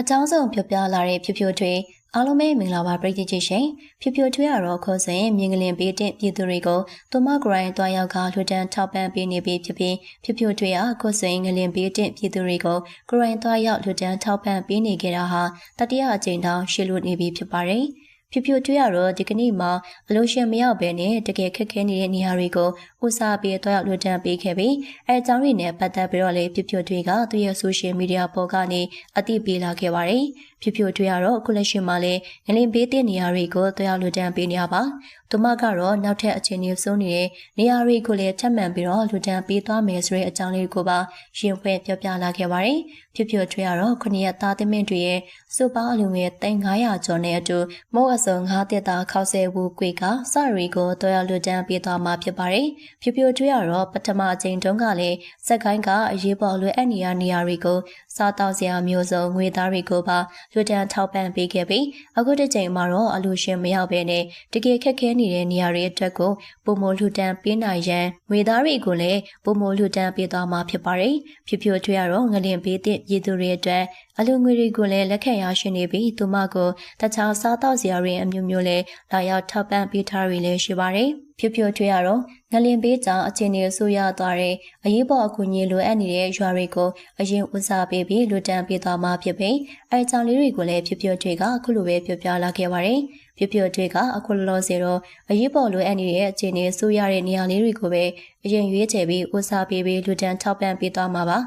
အကြောင်းဆုံးပြောပြလာတဲ့ဖြူဖြူထွေးအားလုံးပဲမင်္ဂလာပါပရိသတ်ကြီးရှင်ဖြူဖြူထွေးရတော့ခေါ်စဉ်မြင်းကလင်ပေးတဲ့ပြည်သူတွေကိုသူမဂရိုင်းတွားရောက်ကလွှတ်တန်းထောက်ပံ့ပေးနေပြီးဖြစ်ပြီးဖြူဖြူထွေးရခေါ်စဉ်ငလင်ပေးတဲ့ပြည်သူတွေကိုဂရိုင်းတွားရောက်လွှတ်တန်းထောက်ပံ့ပေးနေကြတာဟာတတိယအကြိမ်တောင်ရှေ့လွတ်နေပြီဖြစ်ပါတယ်။ ဖြူဖြူထွေးရတော့ဒီကနေ့မှာအလို့ရှင်မရောက်ဘဲနဲ့တကယ်ခက်ခဲနေတဲ့နေရာတွေကိုဦးစားပေးတွားရောက်လွှတ်တန်းပေးခဲ့ပြီးအဲအကြောင်းတွေနဲ့ပတ်သက်ပြီးတော့လေဖြူဖြူထွေးကသူ့ရဲ့ social media ပေါ်ကနေအသိပေးလာခဲ့ပါတယ် ဖြူဖြူထွေးရတော့အခုလက်ရှိမှာလည်းငလင်ပေးတဲ့နေရာတွေကိုတွားရောက်လွှတ်တန်းပေးနေရပါသူမကတော့နောက်ထပ်အခြေအနေစိုးနေတဲ့နေရာတွေကိုလည်းထပ်မံပြီးတော့လူတန်းပေးသွားမယ်ဆိုတဲ့အကြောင်းလေးကိုပါရှင်ဖွဲ့ပြောပြလာခဲ့ပါတယ်။ဖြစ်ဖြစ်ထွေးရတော့ခုနှစ်ရက်သားသမင်တွေရဲ့စုပေါင်းအလူငွေ3900ကျော်နဲ့အတူမိုးအစုံ9တက်သားခောက်ဆဲဘူးကွေကစရီကိုတော်ရလူတန်းပေးသွားမှာဖြစ်ပါတယ်။ဖြစ်ဖြစ်ထွေးရတော့ပထမအချိန်တုန်းကလည်းစက်ကိုင်းကအရေးပေါ်လွယ်အပ်နေရနေရာတွေကိုစားတောက်စရာမျိုးစုံငွေသားတွေကိုပါလူတန်းထောက်ပံ့ပေးခဲ့ပြီးအခုတစ်ချိန်မှာတော့အလူရှင်မရောက်ဘဲနဲ့တကယ်ခက်ခဲနေတဲ့နေရာတွေအတွက်ကိုပုံမလှူဒန်းပေးနိုင်ရန်ငွေသားတွေကိုလည်းပုံမလှူဒန်းပေးသွားမှာဖြစ်ပါတယ်။ဖြူဖြူထွေးရတော့ငလင်ပေးတဲ့ပြည်သူတွေအတွက်အလူငွေတွေကိုလည်းလက်ခံရရှိနေပြီးသူမကိုတခြားစားတောက်စရာတွေအမျိုးမျိုးလည်းလာရောက်ထောက်ပံ့ပေးထားရလည်းရှိပါတယ်။ဖြူဖြူထွေးရတော့ငလင်ပေးကြောင့်အခြေအနေဆိုးရသွားတဲ့အရေးပေါ်အကူအညီလိုအပ်နေတဲ့ရွာတွေကိုအရင်ဦးစားပေးပြီးလူတန်းပေးသွားမှာဖြစ်ပြီးအဲကြောင့်လေးတွေကိုလည်းဖြူဖြူထွေးကအခုလိုပဲပြောပြလာခဲ့ပါတယ်။ပြပြတွေကအခုလောလောဆယ်တော့အရေးပေါ်လိုအပ်နေတဲ့အခြေအနေဆိုးရတဲ့နေရာလေးတွေကိုပဲအရင်ရွေးချယ်ပြီးဦးစားပေးပြီးလူတန်းထောက်ပံ့ပေးသွားမှာပါ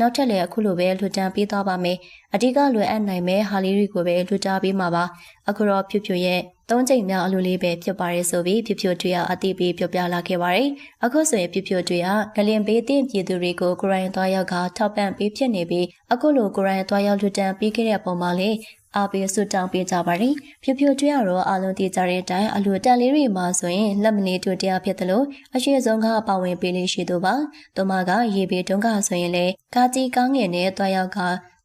နောက်ထပ်လည်းအခုလိုပဲလူတန်းပေးသွားပါမယ်အဓိကလွယ်အပ်နိုင်မဲ့ဟာလေးတွေကိုပဲလူတာပေးမှာပါအခုတော့ဖြူဖြူရဲ့သုံးချိန်မြောက်အလိုလေးပဲဖြစ်ပါရဲဆိုပြီးဖြူဖြူတွေကအတိပေးပြောပြလာခဲ့ပါတယ်အခုဆိုရင်ဖြူဖြူတွေကဂလင်ပေးတဲ့ပြည်သူတွေကိုကိုရိုင်းသွားရောက်ကထောက်ပံ့ပေးဖြစ်နေပြီးအခုလိုကိုရိုင်းသွားရောက်လူတန်းပေးခဲ့တဲ့ပုံမှာလေ အားပေးဆွတောင်းပေးကြပါတယ်။ဖြူဖြူကျွေးရတော့အလုံးတည်ကြတဲ့အတိုင်းအလူတန်လေးတွေမှာဆိုရင်လက်မနေတူတရားဖြစ်တယ်လို့အရှိဆုံးကပါဝင်ပေးလေးရှိသူပါ။သူမကရေပေတုံးကဆိုရင်လေကာကြီးကောင်းငယ်နဲ့တွားရောက်က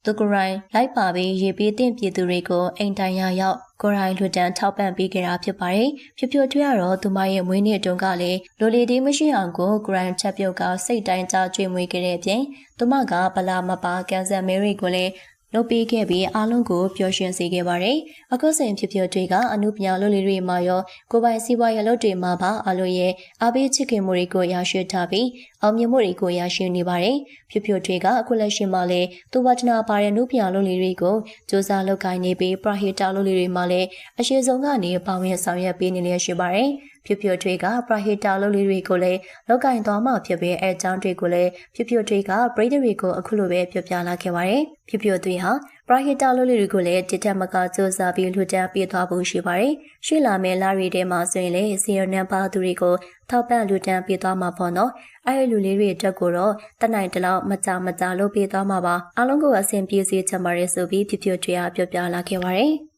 သူကရိုင်းလိုက်ပါပြီးရေပေးတဲ့ပြည်သူတွေကိုအိမ်တိုင်ရရောက်ကိုရိုင်းလွတ်တန်းထောက်ပံ့ပေးကြတာဖြစ်ပါတယ်။ဖြူဖြူထွေးရတော့သူမရဲ့မွေးနေ့တုန်းကလည်းလိုလီဒီမရှိအောင်ကိုကိုရိုင်းချက်ပြုတ်ကစိတ်တိုင်းကြကြွေမွေးခဲ့တဲ့အပြင်သူမကဗလာမပါကန်ဆယ်မဲရီကိုလည်း လုပ်ပေးခဲ့ပြီးအားလုံးကိုပျော်ရွှင်စေခဲ့ပါတယ်။အခုစဉ်ဖြစ်ဖြစ်တွေကအမှုပညာလုပ်လေးတွေမှာရောကိုပိုင်စီးပွားရေးလုပ်တွေမှာပါအားလုံးရဲ့အားပေးချစ်ခင်မှုတွေကိုရရှိထားပြီးအောင်မြင်မှုတွေကိုရရှိနေပါတယ်။ဖြစ်ဖြစ်တွေကအခုလက်ရှိမှာလည်းသူဝတနာပါတဲ့မှုပညာလုပ်လေးတွေကိုစူးစမ်းလုပ်ကိုင်နေပြီးပရဟိတလုပ်လေးတွေမှာလည်းအရှိဆုံးကနေပါဝင်ဆောင်ရွက်ပေးနေလျက်ရှိပါတယ်။ဖြူဖြူထွေးကပရဟိတာလုပ်လေးတွေကိုလည်းလောက်ကင်သွားမှဖြစ်ပြီးအဲအကြောင်းတွေကိုလည်းဖြူဖြူထွေးကပရိသတ်တွေကိုအခုလိုပဲပြောပြလာခဲ့ပါတယ်။ဖြူဖြူထွေးဟာပရဟိတာလုပ်လေးတွေကိုလည်းတည်တက်မကစူးစမ်းပြီးလှူဒန်းပေးသွားဖို့ရှိပါတယ်။ရှိလာမယ့်လာရီတဲမှာဆိုရင်လည်းစီရနံပါသူတွေကိုထောက်ပံ့လှူဒန်းပေးသွားမှာပေါ့နော်။အဲဒီလူလေးတွေအတွက်ကိုတော့တနိုင်တလောက်မကြမကြလုပ်ပေးသွားမှာပါ။အားလုံးကိုအဆင်ပြေစေချင်ပါတယ်ဆိုပြီးဖြူဖြူထွေးကပြောပြလာခဲ့ပါတယ်။